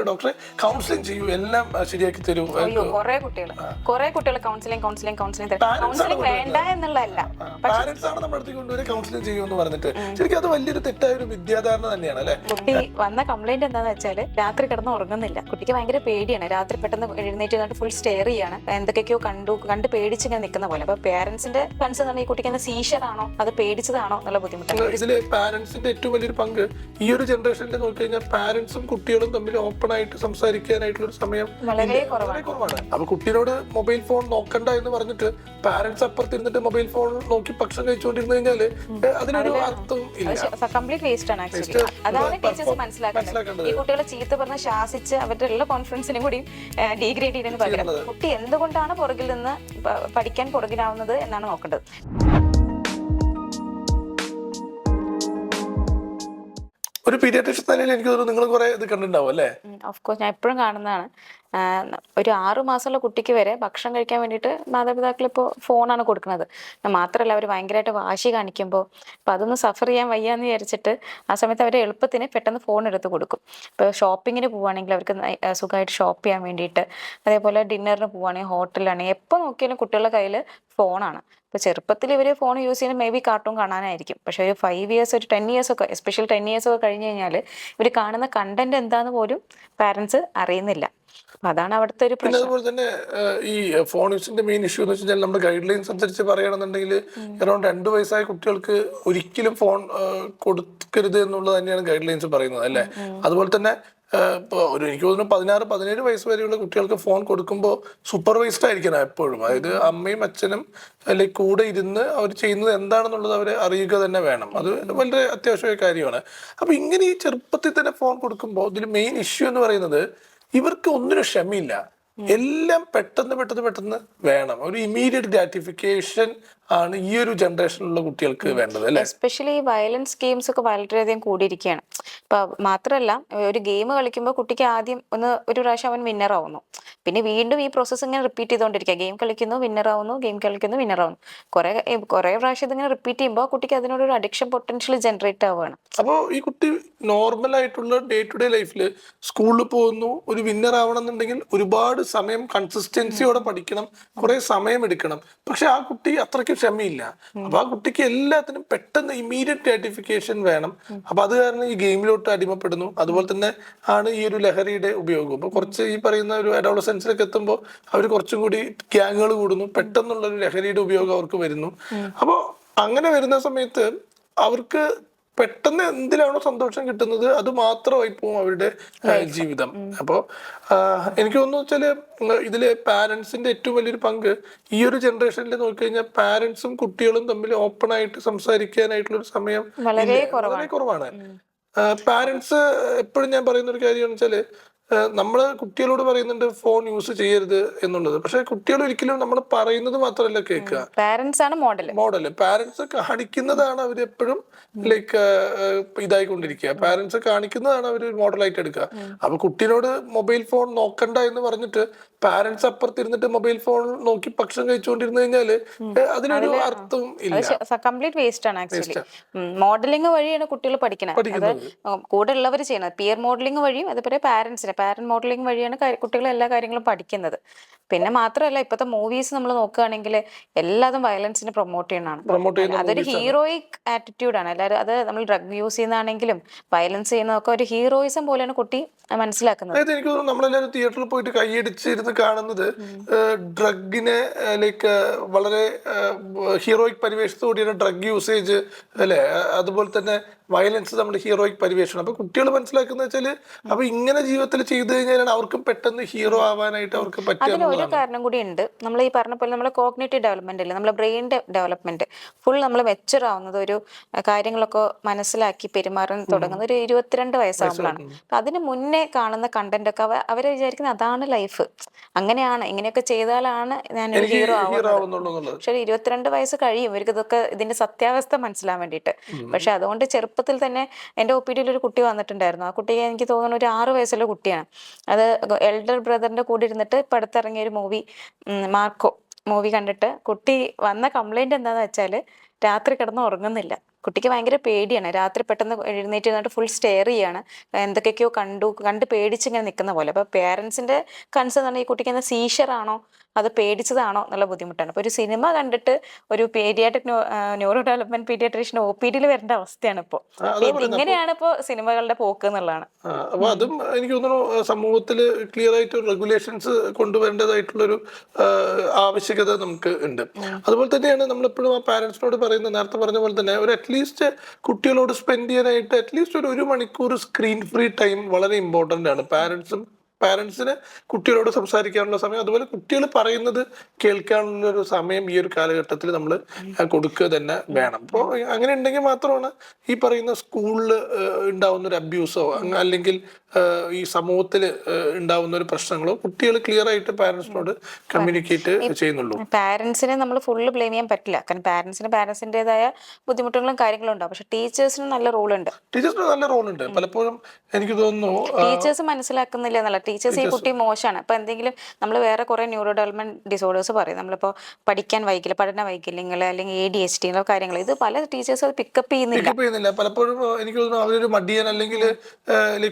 ഡോക്ടറെ കൗൺസിലിംഗ് ചെയ്യൂ എല്ലാം ശരിയാക്കി തരൂ. കുറെ കുട്ടികൾ കുറെ കുട്ടികൾ കൗൺസിലിംഗ് കൗൺസിലിംഗ് കൗൺസിലിംഗ് കൗൺസിലിംഗ് വേണ്ട എന്നുള്ളതല്ല. പാരന്റ്സ് ആണ് നമ്മുടെ അടുത്തേക്ക് കൊണ്ടുവരെ കൗൺസിലിംഗ് ചെയ്യുമെന്ന് പറഞ്ഞിട്ട്. ശരിക്കും അത് വലിയൊരു തെറ്റായ ഒരു വിദ്യാധാരണ തന്നെയാണ് അല്ലെ? കുട്ടി വന്ന കംപ്ലൈന്റ് എന്താന്ന് വെച്ചാൽ രാത്രി കിടന്ന് ഉറങ്ങുന്നില്ല. കുട്ടിക്ക് ഭയങ്കര പേടിയാണ്. രാത്രി പെട്ടെന്ന് എഴുന്നേറ്റ് കണ്ട് ഫുൾ സ്റ്റെയർ ചെയ്യാണ്. എന്തൊക്കെയോ കണ്ടു കണ്ട് പേടിച്ച് ഇങ്ങനെ നിൽക്കുന്ന പോലെ. അപ്പൊ പേരന്റ്സിന്റെ കൺസേൺ ആണ് ഈ കുട്ടിക്ക് എന്താ സീഷർ ആണോ? അത് പേടിച്ചതാണോ എന്നുള്ള ബുദ്ധിമുട്ടാണ്. ഇതിൽ പാരന്റ്സിന്റെ ഏറ്റവും വലിയൊരു പങ്ക് ഈ ഒരു ജനറേഷനിൽ നോക്കി കഴിഞ്ഞാൽ പാരന്റ്സും കുട്ടികളും തമ്മിൽ ഓപ്പൺ ആയിട്ട് സംസാരിക്കാനായിട്ടുള്ള ഒരു സമയം വളരെ കുറവാണ്. അപ്പൊ കുട്ടിയോട് മൊബൈൽ ഫോൺ നോക്കണ്ട എന്ന് പറഞ്ഞിട്ട് പാരന്റ്സ് അപ്പുറത്തിരുന്നിട്ട് മൊബൈൽ ഫോൺ നോക്കി ഭക്ഷണം കഴിച്ചുകൊണ്ടിരുന്നു കഴിഞ്ഞാൽ അതിനൊരു അർത്ഥം ഇല്ല. കംപ്ലീറ്റ് വേസ്റ്റ് ആണ് ആക്ച്വലി അതാണ് ടീച്ചേഴ്സ് മനസ്സിലാക്കേണ്ടത്. ഈ കുട്ടികളെ ചീത്ത പറഞ്ഞ് ശാസിച്ച് അവരുടെ എല്ലാ കോൺഫിഡൻസിനും കൂടി ഡീഗ്രേഡ് ചെയ്യുന്നതിന് പകരം കുട്ടി എന്തുകൊണ്ടാണ് പുറകിൽ നിന്ന് പഠിക്കാൻ പുറകിലാവുന്നത് എന്നാണ് നോക്കേണ്ടത്. ഒരു പീഡിയാട്രിഷ്യൻ നിലയിൽ എനിക്ക് തോന്നുന്നു നിങ്ങൾ കുറെ ഇത് കണ്ടിട്ടുണ്ടാവും അല്ലേ? ഓഫ് കോഴ്സ് ഞാൻ എപ്പോഴും കാണുന്നതാണ്. ഒരു ആറു മാസമുള്ള കുട്ടിക്ക് വരെ ഭക്ഷണം കഴിക്കാൻ വേണ്ടിയിട്ട് മാതാപിതാക്കൾ ഇപ്പോൾ ഫോണാണ് കൊടുക്കുന്നത്. മാത്രമല്ല അവർ ഭയങ്കരമായിട്ട് വാശി കാണിക്കുമ്പോൾ അപ്പോൾ അതൊന്ന് സഫർ ചെയ്യാൻ വയ്യാന്ന് വിചാരിച്ചിട്ട് ആ സമയത്ത് അവരെ എളുപ്പത്തിന് പെട്ടെന്ന് ഫോൺ എടുത്ത് കൊടുക്കും. ഇപ്പോൾ ഷോപ്പിങ്ങിന് പോവുകയാണെങ്കിൽ അവർക്ക് സുഖമായിട്ട് ഷോപ്പ് ചെയ്യാൻ വേണ്ടിയിട്ട് അതേപോലെ ഡിന്നറിന് പോവുകയാണെങ്കിൽ ഹോട്ടലിലാണെങ്കിൽ എപ്പോൾ നോക്കിയാലും കുട്ടികളുടെ കയ്യിൽ ഫോണാണ്. ഇപ്പോൾ ചെറുപ്പത്തിൽ ഇവർ ഫോൺ യൂസ് ചെയ്യുന്നത് മേ ബി കാർട്ടൂൺ കാണാനായിരിക്കും. പക്ഷേ ഒരു ഫൈവ് ഇയേഴ്സ് ഒരു ടെൻ ഇയേഴ്സ് ഒക്കെ എസ്പെഷ്യൽ ടെൻ ഇയേഴ്സ് ഒക്കെ കഴിഞ്ഞ് കഴിഞ്ഞാൽ ഇവർ കാണുന്ന കണ്ടന്റ് എന്താണെന്ന് പോലും പാരൻസ് അറിയുന്നില്ല. അതാണ് അവിടുത്തെ ഒരു പിന്നെ പ്രശ്നം. അതുപോലെ തന്നെ ഈ ഫോൺ യൂസിന്റെ മെയിൻ ഇഷ്യൂ എന്ന് വെച്ചാൽ നമ്മുടെ ഗൈഡ് ലൈൻസ് അനുസരിച്ച് പറയുകയാണെന്നുണ്ടെങ്കിൽ അറൌണ്ട് രണ്ട് വയസ്സായ കുട്ടികൾക്ക് ഒരിക്കലും ഫോൺ കൊടുക്കരുത് എന്നുള്ളത് തന്നെയാണ് ഗൈഡ് ലൈൻസ് പറയുന്നത് അല്ലേ? അതുപോലെ തന്നെ ഒരു എനിക്ക് തോന്നുന്നു പതിനാറ് പതിനേഴ് വയസ്സ് വരെയുള്ള കുട്ടികൾക്ക് ഫോൺ കൊടുക്കുമ്പോൾ സൂപ്പർവൈസ്ഡ് ആയിരിക്കണം എപ്പോഴും. അതായത് അമ്മയും അച്ഛനും അല്ലെങ്കിൽ കൂടെ ഇരുന്ന് അവർ ചെയ്യുന്നത് എന്താണെന്നുള്ളത് അവരെ അറിയുക തന്നെ വേണം. അത് വളരെ അത്യാവശ്യമായ കാര്യമാണ്. അപ്പൊ ഇങ്ങനെ ഈ ചെറുപ്പത്തിൽ തന്നെ ഫോൺ കൊടുക്കുമ്പോൾ ഇതിൽ മെയിൻ ഇഷ്യൂ എന്ന് പറയുന്നത് ഇവർക്ക് ഒന്നിനും ക്ഷമയില്ല. എല്ലാം പെട്ടെന്ന് പെട്ടെന്ന് പെട്ടെന്ന് വേണം. ഒരു ഇമീഡിയറ്റ് ഗ്രാറ്റിഫിക്കേഷൻ ആണ് ഈ ഒരു ജനറേഷനിലുള്ള കുട്ടികൾക്ക് വേണ്ടത് അല്ലെ? എസ്പെഷ്യലി ഈ വയലൻസ് ഗെയിംസ് ഒക്കെ വളരെയധികം കൂടിയിരിക്കുകയാണ്. ഇപ്പൊ മാത്രമല്ല ഒരു ഗെയിം കളിക്കുമ്പോൾ കുട്ടിക്ക് ആദ്യം ഒന്ന് ഒരു പ്രാവശ്യം അവൻ വിന്നർ ആവുന്നു. പിന്നെ വീണ്ടും ഈ പ്രോസസ്സ് ഇങ്ങനെ റിപ്പീറ്റ് ചെയ്തുകൊണ്ടിരിക്കുക. ഗെയിം കളിക്കുന്നു വിന്നർ ആവുന്നു ഗെയിം കളിക്കുന്നു വിന്നർ ആവുന്നു. കുറെ കുറെ പ്രാവശ്യം ഇതിങ്ങനെ റിപ്പീറ്റ് ചെയ്യുമ്പോൾ കുട്ടിക്ക് അതിനോട് ഒരു അഡിക്ഷൻ പൊട്ടൻഷ്യൽ ജനറേറ്റ് ആവുകയാണ്. അപ്പോൾ ഈ കുട്ടി നോർമൽ ആയിട്ടുള്ള ഡേ ടു ഡേ ലൈഫിൽ സ്കൂളിൽ പോകുന്നു ഒരു വിന്നർ ആവണം എന്നുണ്ടെങ്കിൽ ഒരുപാട് സമയം കൺസിസ്റ്റൻസിയോടെ പഠിക്കണം കുറെ സമയം എടുക്കണം. പക്ഷെ ആ കുട്ടി അത്രയ്ക്ക് ക്ഷമയില്ല. അപ്പൊ ആ കുട്ടിക്ക് എല്ലാത്തിനും പെട്ടെന്ന് ഇമീഡിയറ്റ് ഗ്രാറ്റിഫിക്കേഷൻ വേണം. അപ്പൊ അത് കാരണം ഈ ഗെയിമിലോട്ട് അടിമപ്പെടുന്നു. അതുപോലെ തന്നെ ആണ് ഈ ഒരു ലഹരിയുടെ ഉപയോഗം. അപ്പൊ കുറച്ച് ഈ പറയുന്ന ഒരു അഡോളസെൻസിലൊക്കെ എത്തുമ്പോൾ അവർ കുറച്ചും കൂടി ഗ്യാങ്ങുകൾ കൂടുന്നു. പെട്ടെന്നുള്ള ഒരു ലഹരിയുടെ ഉപയോഗം അവർക്ക് വരുന്നു. അപ്പോൾ അങ്ങനെ വരുന്ന സമയത്ത് അവർക്ക് പെട്ടെന്ന് എന്തിലാണോ സന്തോഷം കിട്ടുന്നത് അത് മാത്രമായി പോകും അവരുടെ ജീവിതം. അപ്പോ എനിക്ക് തോന്നുന്നു വെച്ചാൽ ഇതിൽ പാരന്റ്സിന്റെ ഏറ്റവും വലിയൊരു പങ്ക് ഈ ഒരു ജനറേഷനിൽ നോക്കിക്കഴിഞ്ഞാൽ പാരന്റ്സും കുട്ടികളും തമ്മിൽ ഓപ്പൺ ആയിട്ട് സംസാരിക്കാനായിട്ടുള്ള ഒരു സമയം. വളരെ കുറവാണ്. പാരന്റ്സ് എപ്പോഴും ഞാൻ പറയുന്ന ഒരു കാര്യമെന്ന് വെച്ചാൽ നമ്മൾ കുട്ടികളോട് പറയുന്നുണ്ട് ഫോൺ യൂസ് ചെയ്യരുത് എന്നുള്ളത്. പക്ഷെ കുട്ടികൾ ഒരിക്കലും നമ്മൾ പറയുന്നത് മാത്രമല്ല കേൾക്കുക. പാരന്റ്സ് ആണ് മോഡൽ മോഡൽ പാരന്റ്സ് കാണിക്കുന്നതാണ് അവർ എപ്പോഴും ലൈക്ക് ഇതായിക്കൊണ്ടിരിക്കുക. പാരന്റ്സ് കാണിക്കുന്നതാണ് അവർ മോഡലായിട്ട് എടുക്കുക. അപ്പൊ കുട്ടിനോട് മൊബൈൽ ഫോൺ നോക്കണ്ട എന്ന് പറഞ്ഞിട്ട് പാരന്റ്സ് അപ്പുറത്തിരുന്നിട്ട് മൊബൈൽ ഫോൺ നോക്കി ഭക്ഷണം കഴിച്ചുകൊണ്ടിരുന്നു കഴിഞ്ഞാൽ അതിനൊരു അർത്ഥവും ഇല്ല. കംപ്ലീറ്റ് വേസ്റ്റ് ആണ് ആക്ച്വലി മോഡലിംഗ് വഴിയാണ് കുട്ടികൾ പഠിക്കുന്നത്. കൂടെ ഉള്ളവർ ചെയ്യുന്നത് പിയർ മോഡലിംഗ് വഴിയും അതുപോലെ പാരന്റ്സിന് പാരന്റ് മോഡലിംഗ് വഴിയാണ് കുട്ടികൾ എല്ലാ കാര്യങ്ങളും പഠിക്കുന്നത്. പിന്നെ മാത്രമല്ല ഇപ്പോഴത്തെ മൂവീസ് നമ്മൾ നോക്കുകയാണെങ്കിൽ എല്ലാതും വയലൻസിനെ പ്രൊമോട്ട് ചെയ്യണതാണ് അതൊരു ഹീറോയിക് ആറ്റിറ്റ്യൂഡാണ് എല്ലാവരും അത് നമ്മൾ ഡ്രഗ് യൂസ് ചെയ്യുന്നതാണെങ്കിലും വയലൻസ് ചെയ്യുന്നതൊക്കെ ഒരു ഹീറോയിസം പോലെയാണ് കുട്ടി മനസ്സിലാക്കുന്നത്. അതായത് എനിക്ക് തോന്നുന്നു നമ്മളെല്ലാവരും തിയേറ്ററിൽ പോയിട്ട് കൈയടിച്ചിരുന്ന് കാണുന്നത് ഡ്രഗിനെ ലൈക്ക് വളരെ ഹീറോയിക് പരിവേഷത്തോടെയാണ് ഡ്രഗ് യൂസേജ് അല്ലെ? അതുപോലെ തന്നെ വയലൻസ് നമ്മുടെ ഹീറോയ്ക്ക് പരിവേഷണം. അപ്പൊ കുട്ടികൾ മനസ്സിലാക്കുന്ന വെച്ചാൽ അപ്പൊ ഇങ്ങനെ ജീവിതത്തിൽ ചെയ്തു കഴിഞ്ഞാലാണ് അവർക്കും പെട്ടെന്ന് ഹീറോ ആവാനായിട്ട് അവർക്ക് പറ്റും ഒരു കാരണം കൂടി ഉണ്ട്. നമ്മൾ ഈ പറഞ്ഞ പോലെ നമ്മളെ കോഗ്നേറ്റീവ് ഡെവലപ്മെന്റ് അല്ലേ? നമ്മുടെ ബ്രെയിന്റെ ഡെവലപ്മെന്റ് ഫുൾ നമ്മൾ മെച്ചുർ ആവുന്നത് ഒരു കാര്യങ്ങളൊക്കെ മനസ്സിലാക്കി പെരുമാറാൻ തുടങ്ങുന്നത് ഒരു ഇരുപത്തിരണ്ട് വയസ്സാകുമ്പോഴാണ് അപ്പൊ അതിന് മുന്നേ കാണുന്ന കണ്ടന്റ് ഒക്കെ അവ അവരെ വിചാരിക്കുന്നത് അതാണ് ലൈഫ് അങ്ങനെയാണ്. ഇങ്ങനെയൊക്കെ ചെയ്താലാണ് ഞാൻ ഒരു ഹീറോ ആവുന്നത്. പക്ഷെ ഇരുപത്തിരണ്ട് വയസ്സ് കഴിയും. ഇവർക്ക് ഇതൊക്കെ ഇതിന്റെ സത്യാവസ്ഥ മനസ്സിലാൻ വേണ്ടിയിട്ട്. പക്ഷെ അതുകൊണ്ട് ചെറുപ്പത്തിൽ തന്നെ എന്റെ ഒ പി ഡിയിൽ ഒരു കുട്ടി വന്നിട്ടുണ്ടായിരുന്നു. ആ കുട്ടിയെ എനിക്ക് തോന്നുന്നു ഒരു ആറ് വയസ്സുള്ള കുട്ടിയാണ്. അത് എൽഡർ ബ്രദറിന്റെ കൂടെ ഇരുന്നിട്ട് ഇപ്പം അടുത്തിറങ്ങിയ ഒരു മൂവി മാർക്കോ മൂവി കണ്ടിട്ട് കുട്ടി വന്ന കംപ്ലൈന്റ് എന്താണെന്ന് വെച്ചാൽ രാത്രി കിടന്ന് ഉറങ്ങുന്നില്ല. കുട്ടിക്ക് ഭയങ്കര പേടിയാണ്. രാത്രി പെട്ടെന്ന് എഴുന്നേറ്റ് നിന്നിട്ട് ഫുൾ സ്റ്റെയർ ചെയ്യാണ്. എന്തൊക്കെയൊക്കെയോ കണ്ടു കണ്ട് പേടിച്ചിങ്ങനെ നിൽക്കുന്ന പോലെ. അപ്പോൾ പേരൻസിന്റെ കൺസേൺ പറഞ്ഞാൽ ഈ കുട്ടിക്ക് എന്താ സീഷറാണോ അത് പേടിച്ചതാണോ എന്നുള്ള ബുദ്ധിമുട്ടാണ്. അപ്പോൾ ഒരു സിനിമ കണ്ടിട്ട് ഒരു paediatric neuro development paediatrician O P ഡിയിൽ വരേണ്ട അവസ്ഥയാണ് ഇപ്പോൾ ഇങ്ങനെയാണ് ഇപ്പോൾ സിനിമകളുടെ പോക്ക് എന്നുള്ളതാണ്. അപ്പോൾ അപ്പൊ അതും എനിക്ക് തോന്നുന്നു സമൂഹത്തിൽ ക്ലിയർ ആയിട്ട് റെഗുലേഷൻസ് കൊണ്ടുവരേണ്ടതായിട്ടുള്ളൊരു ആവശ്യകത നമുക്ക് ഉണ്ട്. അതുപോലെ തന്നെയാണ് നമ്മളെപ്പോഴും ആ പാരന്റ്സിനോട് പറയുന്നത് നേരത്തെ പറഞ്ഞ പോലെ തന്നെ ഒരു അറ്റ്ലീസ്റ്റ് കുട്ടികളോട് സ്പെൻഡ് ചെയ്യാനായിട്ട് അറ്റ്ലീസ്റ്റ് ഒരു ഒരു മണിക്കൂർ സ്ക്രീൻ ഫ്രീ ടൈം വളരെ ഇമ്പോർട്ടന്റ് ആണ്. പാരന്റ്സും പാരന്റ്സിന് കുട്ടികളോട് സംസാരിക്കാനുള്ള സമയം അതുപോലെ കുട്ടികൾ പറയുന്നത് കേൾക്കാനുള്ള ഒരു സമയം ഈ ഒരു കാലഘട്ടത്തിൽ നമ്മൾ കൊടുക്കുക തന്നെ വേണം. അപ്പോൾ അങ്ങനെ ഉണ്ടെങ്കിൽ മാത്രമാണ് ഈ പറയുന്ന സ്കൂളിൽ ഉണ്ടാവുന്ന ഒരു അബ്യൂസോ അല്ലെങ്കിൽ ഈ സമൂഹത്തിൽ ഉണ്ടാവുന്ന ഒരു പ്രശ്നങ്ങളോ കുട്ടികൾ ക്ലിയർ ആയിട്ട് പാരന്റ്സിനോട് കമ്മ്യൂണിക്കേറ്റ് ചെയ്യുന്നുള്ളൂ. പാരൻസിനെ നമ്മൾ ഫുള്ള് ബ്ലെയിം ചെയ്യാൻ പറ്റില്ല. കാരണം പാരൻസിന് പാരൻസിന്റെതായ ബുദ്ധിമുട്ടുകളും കാര്യങ്ങളും ഉണ്ടാവും. പക്ഷെ ടീച്ചേഴ്സിന് നല്ല റോൾ ഉണ്ട്. ടീച്ചേഴ്സിന് നല്ല റോൾ ഉണ്ട്. പലപ്പോഴും എനിക്ക് തോന്നുന്നു ടീച്ചേഴ്സ് മനസ്സിലാക്കുന്നില്ല എന്നല്ല ടീച്ചേഴ്സ് ഈ കുട്ടി മോശമാണ് അപ്പൊ എന്തെങ്കിലും നമ്മൾ വേറെ കുറെ ന്യൂറോ ഡെവലപ്മെന്റ് ഡിസോർഡേഴ്സ് പറയും. നമ്മളിപ്പോൾ പഠിക്കാൻ വൈകില്ല പഠന വൈകല്യങ്ങൾ അല്ലെങ്കിൽ എ ഡി എച്ച് ടി കാര്യങ്ങൾ ഇത് പല ടീച്ചേഴ്സ് അത് പിക്കപ്പ് ചെയ്യുന്നില്ല. പലപ്പോഴും എനിക്ക് തോന്നുന്നു അവരൊരു മടിയൻ അല്ലെങ്കിൽ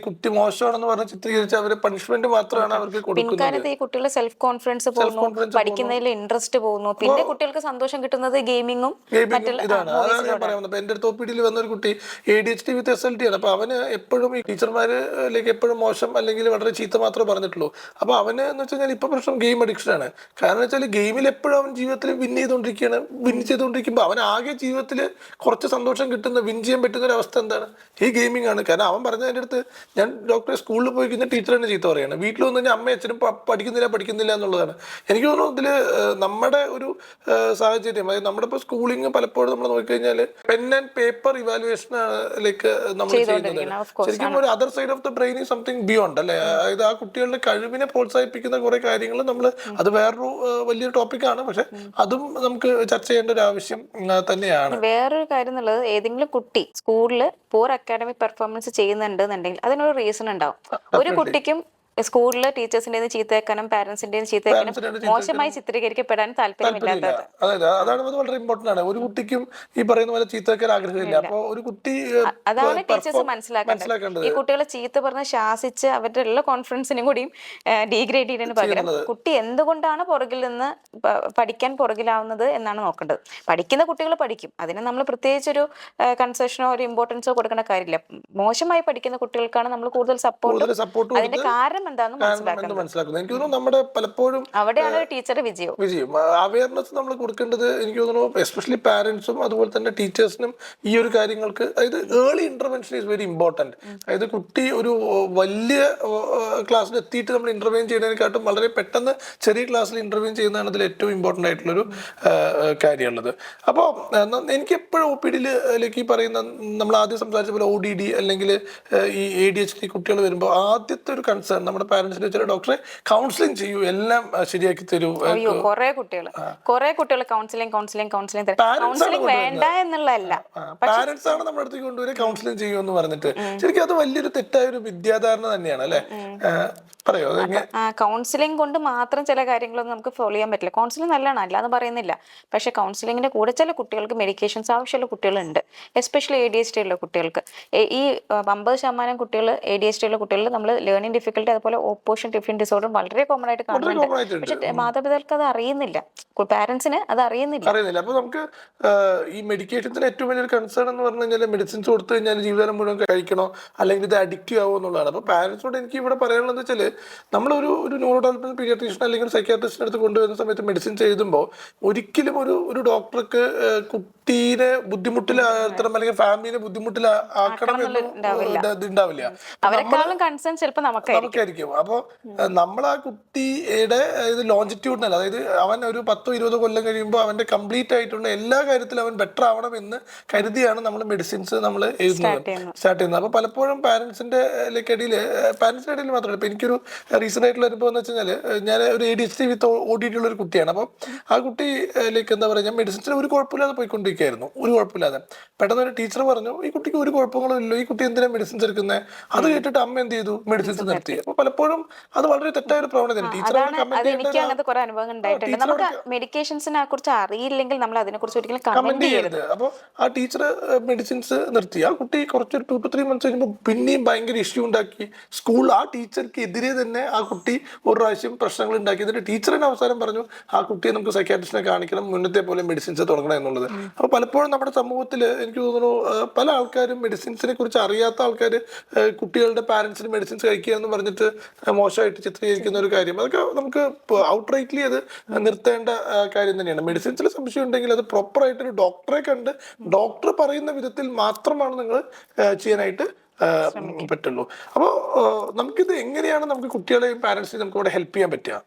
കുട്ടി മോശമാണെന്ന് പറഞ്ഞ് ചിത്രീകരിച്ച് അവർ പണിഷ്മെന്റ് മാത്രമാണ് അവർക്ക് പിൻകാലത്ത് ഈ കുട്ടികളുടെ സെൽഫ് കോൺഫിഡൻസ് പോകുന്നു. പഠിക്കുന്നതിൽ ഇൻട്രസ്റ്റ് പോകുന്നു. പിന്നെ കുട്ടികൾക്ക് സന്തോഷം കിട്ടുന്നത് ഗെയിമിങ്ങും ഗെയിമിംഗ് ഇതാണ്. അതാണ് ഞാൻ പറയാൻ എന്റെ അടുത്ത് ഒ വന്ന ഒരു കുട്ടി A D H T with S L T ആണ്. അപ്പൊ അവന് എപ്പോഴും ഈ ടീച്ചർമാരിലേക്ക് എപ്പോഴും മോശം അല്ലെങ്കിൽ വളരെ ചീത്ത മാത്രമേ പറഞ്ഞിട്ടുള്ളൂ. അപ്പോൾ അവന് എന്ന് വെച്ച് കഴിഞ്ഞാൽ ഇപ്പൊ പ്രശ്നം ഗെയിം അഡിക്ഷൻ ആണ്. കാരണം വെച്ചാൽ ഗെയിമിൽ എപ്പോഴും അവൻ ജീവിതത്തിൽ വിൻ ചെയ്തുകൊണ്ടിരിക്കുകയാണ് വിൻ ചെയ്തുകൊണ്ടിരിക്കുമ്പോൾ അവൻ ആകെ ജീവിതത്തിൽ കുറച്ച് സന്തോഷം കിട്ടുന്ന വിൻ ചെയ്യാൻ പറ്റുന്ന ഒരു അവസ്ഥ എന്താണ്? ഈ ഗെയിമിംഗ് ആണ്. കാരണം അവൻ പറഞ്ഞതിന്റെ അടുത്ത് ഞാൻ ഡോക്ടറെ സ്കൂളിൽ പോയി കഴിഞ്ഞാൽ ടീച്ചർ തന്നെ ചീത്ത പറയാണ്. വീട്ടിൽ വന്നു കഴിഞ്ഞാൽ അമ്മയും അച്ഛനും പഠിക്കുന്നില്ല പഠിക്കുന്നില്ല എന്നുള്ളതാണ്. എനിക്ക് തോന്നുന്നു ഇതിൽ നമ്മുടെ ഒരു സാഹചര്യം അതായത് നമ്മുടെ ഇപ്പോൾ സ്കൂളിങ് പലപ്പോഴും നമ്മൾ നോക്കിക്കഴിഞ്ഞാൽ പെൻ ആൻഡ് പേപ്പർ ഇവാലുവേഷനിലേക്ക് നമ്മൾ ചെയ്യുന്നത്. ശരിക്കും ഒരു other side of the brain something beyond അല്ലേ? അതായത് ആ കുട്ടികളുടെ കഴിവിനെ പ്രോത്സാഹിപ്പിക്കുന്ന കുറെ കാര്യങ്ങൾ നമ്മൾ അത് വേറൊരു വലിയൊരു ടോപ്പിക്കാണ്. പക്ഷെ അതും നമുക്ക് ചർച്ച ചെയ്യേണ്ട ഒരു ആവശ്യം തന്നെയാണ്. വേറൊരു കാര്യം എന്നുള്ളത് ഏതെങ്കിലും കുട്ടി സ്കൂളിൽ പൂർ അക്കാഡമിക് പെർഫോമൻസ് ചെയ്യുന്നുണ്ട് എന്നുണ്ടെങ്കിൽ അതിനൊരു റീസൺ ഉണ്ടാവും. ഒരു കുട്ടിക്കും സ്കൂളിൽ ടീച്ചേഴ്സിന്റെ ചീത്തേക്കാനും പാരന്റ്സിന്റെ ചീത്തേക്കാനും മോശമായി ചിത്രീകരിക്കപ്പെടാൻ താല്പര്യമില്ലാത്തത്. അതായത് അതാണ് അത് വളരെ ഇമ്പോർട്ടന്റ് ആണ്. ഒരു കുട്ടിക്കും ഈ പറയുന്ന പോലെ ആഗ്രഹമില്ല. അപ്പോൾ ഒരു കുട്ടി അതാണ് ടീച്ചേഴ്സ് മനസ്സിലാക്കേണ്ടത്. ഈ കുട്ടികളെ ചീത്ത പറഞ്ഞ് ശാസിച്ച് അവരുടെ എല്ലാ കോൺഫിഡൻസിനും കൂടിയും ഡീഗ്രേഡ് ചെയ്യുന്നതിന് പകരം കുട്ടി എന്തുകൊണ്ടാണ് പുറകിൽ നിന്ന് പഠിക്കാൻ പുറകിലാവുന്നത് എന്നാണ് നോക്കേണ്ടത്. പഠിക്കുന്ന കുട്ടികൾ പഠിക്കും. അതിന് നമ്മൾ പ്രത്യേകിച്ചൊരു കൺസെഷനോ ഒരു ഇമ്പോർട്ടൻസോ കൊടുക്കേണ്ട കാര്യമില്ല. മോശമായി പഠിക്കുന്ന കുട്ടികൾക്കാണ് നമ്മൾ കൂടുതൽ സപ്പോർട്ട് അതിന്റെ കാരണം എന്താണെന്ന് മനസ്സിലാക്കണം മനസ്സിലാക്കുന്നത്? എനിക്ക് തോന്നുന്നു നമ്മുടെ പലപ്പോഴും അവിടെയാണ് ടീച്ചർ വിജയവും. വിജയം. അവയർനെസ് നമ്മൾ കൊടുക്കേണ്ടത് എനിക്ക് തോന്നുന്നു എസ്പെഷ്യലി പാരന്റ്സും അതുപോലെ തന്നെ ടീച്ചേഴ്സിനും ഈ ഒരു കാര്യങ്ങൾക്ക് അതായത് early intervention is very important അതായത് കുട്ടി ഒരു വലിയ ക്ലാസ്സിൽ എത്തിയിട്ട് നമ്മൾ ഇന്റർവ്യൂ ചെയ്യുന്നതിനെക്കാട്ടും വളരെ പെട്ടെന്ന് ചെറിയ ക്ലാസ്സിൽ ഇന്റർവ്യൂ ചെയ്യുന്നതാണ് അതിൽ ഏറ്റവും ഇമ്പോർട്ടന്റ് ആയിട്ടുള്ളൊരു കാര്യമുള്ളത്. അപ്പോൾ എനിക്ക് എപ്പോഴും ഒ പി ഡിയിലേക്ക് ഈ പറയുന്ന നമ്മൾ ആദ്യം സംസാരിച്ച പോലെ ഒ ഡി ഡി അല്ലെങ്കിൽ ഈ എ ഡി എച്ച് ഡി കുട്ടികൾ വരുമ്പോൾ ആദ്യത്തെ ഒരു കൺസേൺ നമ്മുടെ പാരന്റ്സിനെ ചില ഡോക്ടറെ കൗൺസിലിംഗ് ചെയ്യൂ. എല്ലാം ശരിയാക്കി തരൂ. അയ്യോ കുറെ കുട്ടികൾ കുറെ കുട്ടികൾ കൗൺസിലിംഗ് കൗൺസിലിംഗ് കൗൺസിലിംഗ് കൗൺസിലിംഗ് വേണ്ട എന്നുള്ളതല്ല. പാരന്റ്സ് ആണ് നമ്മുടെ അടുത്തേക്ക് കൊണ്ടുവരെ കൗൺസിലിംഗ് ചെയ്യൂ എന്ന് പറഞ്ഞിട്ട് ശരിക്കും അത് വലിയൊരു തെറ്റായ ഒരു വിദ്യാധാരണ തന്നെയാണ് അല്ലെ? പറയോ കൗൺസിലിംഗ് കൊണ്ട് മാത്രം ചില കാര്യങ്ങളൊന്നും നമുക്ക് ഫോളോ ചെയ്യാൻ പറ്റില്ല. കൗൺസിലിംഗ് നല്ലതാണ് അല്ലാന്ന് പറയുന്നില്ല. പക്ഷേ കൗൺസിലിങ്ങിന്റെ കൂടെ ചില കുട്ടികൾക്ക് മെഡിക്കേഷൻസ് ആവശ്യമുള്ള കുട്ടികളുണ്ട്. Especially A D S T ഉള്ള കുട്ടികൾക്ക്. ഈ അമ്പത് ശതമാനം കുട്ടികൾ എ ഡി എസ് ടി ഉള്ള കുട്ടികൾ നമ്മൾ ലേണിംഗ് ഡിഫിക്കൽട്ടി അതുപോലെ ഓപ്പോഷൻ ടിഫിൻ ഡിസോർഡർ വളരെ കോമൺ ആയിട്ട് കാണുന്നുണ്ട്. പക്ഷേ മാതാപിതാക്കൾക്ക് അത് അറിയുന്നില്ല. പാരന്റ്സിന് അത് അറിയുന്നില്ല. അറിയുന്നില്ല. അപ്പൊ നമുക്ക് ഈ മെഡിക്കേഷൻസിന് ഏറ്റവും വലിയൊരു കൺസേൺ എന്ന് പറഞ്ഞു കഴിഞ്ഞാൽ മെഡിസിൻസ് കൊടുത്തു കഴിഞ്ഞാൽ ജീവിതം മുഴുവൻ കഴിക്കണോ? അല്ലെങ്കിൽ ഇത് അഡിക്റ്റീവ് ആവുമോ എന്നുള്ളതാണ്. അപ്പൊ പാരന്റ്സിനോട് എനിക്ക് ഇവിടെ പറയാനുള്ളത് വെച്ചാൽ നമ്മളൊരു ഒരു ന്യൂറോ ഡെവലപ്മെന്റ് പീഡിയാട്രീഷ്യൻ അല്ലെങ്കിൽ ഒരു അടുത്ത് കൊണ്ടുവരുന്ന സമയത്ത് മെഡിസിൻ ചെയ്തുമ്പോൾ ഒരിക്കലും ഒരു ഒരു ഡോക്ടർക്ക് കുട്ടീനെ ബുദ്ധിമുട്ടിലാക്കണം അല്ലെങ്കിൽ ഫാമിലിനെ ബുദ്ധിമുട്ടിലാക്കണം എന്ന് ഇത് ഉണ്ടാവില്ല അവരെക്കാളും കൺസേൺ ചിലപ്പോൾ നമുക്കായിരിക്കും. അപ്പോൾ അപ്പൊ നമ്മൾ ആ കുട്ടിയുടെ അതായത് ലോഞ്ചിറ്റ്യൂഡിനൽ അതായത് അവൻ ഒരു പത്തോ ഇരുപതോ കൊല്ലം കഴിയുമ്പോൾ അവന്റെ കംപ്ലീറ്റ് ആയിട്ടുള്ള എല്ലാ കാര്യത്തിലും അവൻ ബെറ്റർ ആവണം എന്ന് കരുതിയാണ് നമ്മൾ മെഡിസിൻസ് നമ്മൾ എഴുതുന്നത്. സ്റ്റാർട്ട് ചെയ്യുന്നത്. അപ്പൊ പലപ്പോഴും പാരന്റ്സിന്റെ ഇടയിൽ പാരന്റ്സിന്റെ ഇടയിൽ മാത്രമല്ല. ഇപ്പൊ എനിക്കൊരു റീസെന്റ് ആയിട്ടുള്ള അനുഭവം എന്ന് വെച്ച് കഴിഞ്ഞാൽ ഞാൻ ഒരു A D H T with ഓടിയിട്ടുള്ള ഒരു കുട്ടിയാണ്. അപ്പം ആ കുട്ടി ലൈക്ക് എന്താ പറയുക ഞാൻ മെഡിസിൻസിന് ഒരു കുഴപ്പമില്ലാതെ പോയിക്കൊണ്ടിരിക്കുകയായിരുന്നു. ഒരു കുഴപ്പമില്ലാതെ. പെട്ടെന്ന് ഒരു ടീച്ചർ പറഞ്ഞു ഈ കുട്ടിക്ക് ഒരു കുഴപ്പങ്ങളും ഇല്ല. ഈ കുട്ടി എന്തിനാണ് മെഡിസിൻസ് എടുക്കുന്നത് അത് കേട്ടിട്ട് അമ്മ എന്ത് ചെയ്തു? മെഡിസിൻസ് നിർത്തി. അപ്പൊ പലപ്പോഴും അത് വളരെ തെറ്റായ ഒരു പ്രവണതയാണ് ടീച്ചർ മെഡിക്കേഷൻസിനെ കുറിച്ച് അറിയില്ലെങ്കിൽ നമ്മൾ അതിനെ കുറിച്ച് ഒരിക്കലും കമന്റ് ചെയ്യരുത്. അപ്പോൾ അപ്പൊ ആ ടീച്ചർ മെഡിസിൻസ് നിർത്തി. ആ കുട്ടി കുറച്ചൊരു ടു ടു ത്രീ മന്ത്സ് കഴിയുമ്പോൾ പിന്നെയും ഭയങ്കര ഇഷ്യൂ ഉണ്ടാക്കി. സ്കൂൾ ആ ടീച്ചർക്ക് എതിരെ തന്നെ ആ കുട്ടി ഒരു പ്രാവശ്യം പ്രശ്നങ്ങൾ ഉണ്ടാക്കി. എന്നിട്ട് ടീച്ചറിന് അവസാനം പറഞ്ഞു ആ കുട്ടിയെ നമുക്ക് സൈക്കാട്രിസ്റ്റിനെ കാണിക്കണം മുന്നത്തെ പോലെ മെഡിസിൻസ് തുടങ്ങണം എന്നുള്ളത്. അപ്പൊ പലപ്പോഴും നമ്മുടെ സമൂഹത്തിൽ എനിക്ക് തോന്നുന്നു പല ആൾക്കാരും മെഡിസിൻസിനെ കുറിച്ച് അറിയാത്ത ആൾക്കാർ കുട്ടികളുടെ പാരന്റ്സിന് മെഡിസിൻസ് കഴിക്കുക എന്ന് പറഞ്ഞിട്ട് മോശമായിട്ട് ചിത്രീകരിക്കുന്ന ഒരു കാര്യം. അതൊക്കെ നമുക്ക് ഔട്ട്റൈറ്റ്ലി അത് നിർത്തേണ്ട കാര്യം തന്നെയാണ്. മെഡിസിൻസിൽ സംശയം ഉണ്ടെങ്കിൽ അത് പ്രോപ്പറായിട്ട് ഒരു ഡോക്ടറെ കണ്ട് ഡോക്ടർ പറയുന്ന വിധത്തിൽ മാത്രമാണ് നിങ്ങൾ ചെയ്യാനായിട്ട് പറ്റുള്ളൂ. അപ്പോൾ നമുക്കിത് എങ്ങനെയാണ് നമുക്ക് കുട്ടികളെയും പാരന്റ്സിനെയും നമുക്ക് ഇവിടെ ഹെൽപ്പ് ചെയ്യാൻ പറ്റുക?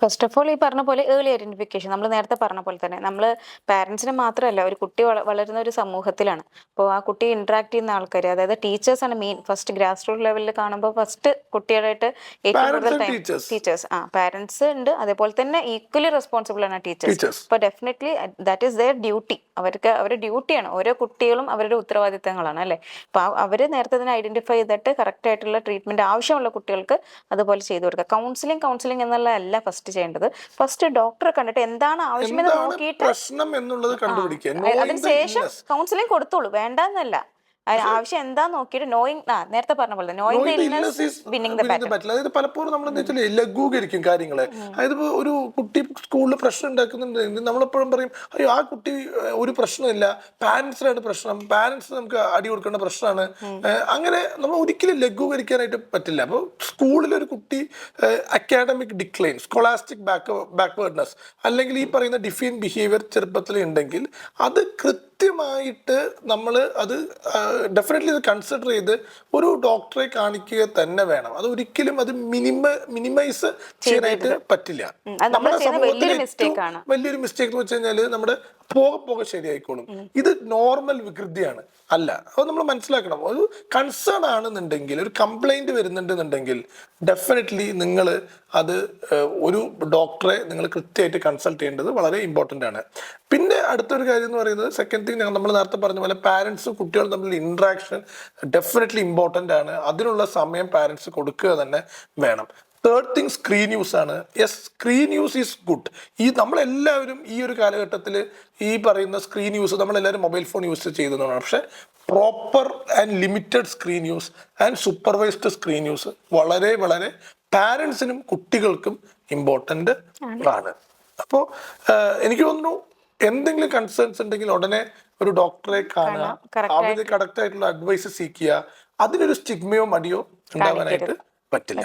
ഫസ്റ്റ് ഓഫ് ഓൾ ഈ പറഞ്ഞ പോലെ ഏർലി ഐഡന്റിഫിക്കേഷൻ നമ്മൾ നേരത്തെ പറഞ്ഞ പോലെ തന്നെ നമ്മൾ പാരന്റ്സിനെ മാത്രമല്ല ഒരു കുട്ടി വളരുന്ന ഒരു സമൂഹത്തിലാണ്. അപ്പോൾ ആ കുട്ടി ഇന്ററാക്ട് ചെയ്യുന്ന ആൾക്കാർ അതായത് ടീച്ചേഴ്സ് ആണ് മെയിൻ ഫസ്റ്റ് ഗ്രാസ് റൂട്ട് ലെവലിൽ കാണുമ്പോൾ ഫസ്റ്റ് കുട്ടികളായിട്ട് ഏറ്റവും കൂടുതൽ ടൈം ടീച്ചേഴ്സ് ആ പാരന്റ്സ് ഉണ്ട്. അതേപോലെ തന്നെ ഈക്വലി റെസ്പോൺസിബിൾ ആണ് ടീച്ചേഴ്സ്. അപ്പോൾ definitely that is their duty അവർക്ക് അവരുടെ ഡ്യൂട്ടിയാണ് ഓരോ കുട്ടികളും അവരുടെ ഉത്തരവാദിത്തങ്ങളാണ് അല്ലേ? അപ്പോൾ അവർ നേരത്തെ തന്നെ ഐഡന്റിഫൈ ചെയ്തിട്ട് കറക്റ്റ് ആയിട്ടുള്ള ട്രീറ്റ്മെന്റ് ആവശ്യമുള്ള കുട്ടികൾക്ക് അതുപോലെ ചെയ്തു കൊടുക്കുക. കൗൺസിലിംഗ് കൗൺസിലിംഗ് എന്നുള്ളതല്ല ഫസ്റ്റ് ചെയ്യേണ്ടത്. ഫസ്റ്റ് ഡോക്ടറെ കണ്ടിട്ട് എന്താണ് ആവശ്യമെന്ന് നോക്കിയിട്ട് പ്രശ്നം എന്നുള്ളത് കണ്ടുപിടിക്കുക. അ- Knowing അതിന് the ശേഷം illness. കൗൺസിലിംഗ് കൊടുത്തോളൂ. വേണ്ടെന്നല്ല. ആവശ്യം എന്താ നോക്കിയിട്ട് നോയിങ് നേരത്തെ പറഞ്ഞ പോലെ അതായത് പലപ്പോഴും നമ്മൾ എന്താ വെച്ചാൽ ലഘൂകരിക്കും കാര്യങ്ങളെ. അതായത് ഒരു കുട്ടി സ്കൂളിൽ പ്രശ്നം ഉണ്ടാക്കുന്നുണ്ടെങ്കിൽ നമ്മളെപ്പോഴും പറയും അയ്യോ ആ കുട്ടി ഒരു പ്രശ്നമില്ല. പാരന്റ്സിനാണ് പ്രശ്നം പാരന്റ്സ് നമുക്ക് അടി കൊടുക്കേണ്ട പ്രശ്നമാണ്. അങ്ങനെ നമ്മൾ ഒരിക്കലും ലഘൂകരിക്കാനായിട്ട് പറ്റില്ല. അപ്പോൾ സ്കൂളിൽ ഒരു കുട്ടി academic decline scholastic back backwardness അല്ലെങ്കിൽ ഈ പറയുന്ന ഡിഫീൻ ബിഹേവിയർ ചെറുപ്പത്തിൽ ഉണ്ടെങ്കിൽ അത് കൃത്യമായിട്ട് നമ്മൾ അത് ഡെഫിനറ്റ്ലി ഇത് കൺസിഡർ ചെയ്ത് ഒരു ഡോക്ടറെ കാണിക്കുക തന്നെ വേണം. അത് ഒരിക്കലും അത് മിനിമ മിനിമൈസ് ചെയ്യാനായിട്ട് പറ്റില്ല. നമ്മുടെ സമൂഹത്തിൽ. വലിയൊരു മിസ്റ്റേക്ക് എന്ന് വെച്ച് കഴിഞ്ഞാൽ നമ്മുടെ പോകെ പോകെ ശരിയായിക്കോളും. ഇത് നോർമൽ വികൃതിയാണ്. അല്ല അത് നമ്മൾ മനസ്സിലാക്കണം. ഒരു കൺസേൺ ആണെന്നുണ്ടെങ്കിൽ ഒരു കംപ്ലൈന്റ് വരുന്നുണ്ടെന്നുണ്ടെങ്കിൽ ഡെഫിനറ്റ്ലി നിങ്ങൾ അത് ഒരു ഡോക്ടറെ നിങ്ങൾ കൃത്യമായിട്ട് കൺസൾട്ട് ചെയ്യേണ്ടത് വളരെ ഇമ്പോർട്ടന്റ് ആണ്. പിന്നെ അടുത്തൊരു കാര്യം എന്ന് പറയുന്നത് സെക്കൻഡ് തിങ് നമ്മൾ നേരത്തെ പറഞ്ഞ പോലെ പാരൻസും കുട്ടികളും തമ്മിൽ ഇൻട്രാക്ഷൻ ഡെഫിനറ്റ്ലി ഇമ്പോർട്ടന്റ് ആണ്. അതിനുള്ള സമയം പാരൻസ് കൊടുക്കുക തന്നെ വേണം. തേർഡ് തിങ് സ്ക്രീൻ യൂസ് ആണ്. Yes screen use is good ഈ നമ്മളെല്ലാവരും ഈ ഒരു കാലഘട്ടത്തിൽ ഈ പറയുന്ന സ്ക്രീൻ യൂസ് നമ്മളെല്ലാവരും മൊബൈൽ ഫോൺ യൂസ് ചെയ്യുന്നതാണ് പക്ഷേ proper and limited screen use and supervised screen use വളരെ വളരെ പാരൻസിനും കുട്ടികൾക്കും ഇമ്പോർട്ടന്റ് ആണ്. അപ്പോൾ എനിക്ക് തോന്നുന്നു എന്തെങ്കിലും കൺസേൺസ് ഉണ്ടെങ്കിൽ ഉടനെ ഒരു ഡോക്ടറെ കാണുക അവർ കറക്റ്റ് ആയിട്ടുള്ള അഡ്വൈസ് സീക്കുക അതിനൊരു സ്റ്റിഗ്മയോ മടിയോ ഉണ്ടാവാനായിട്ട് പറ്റില്ല.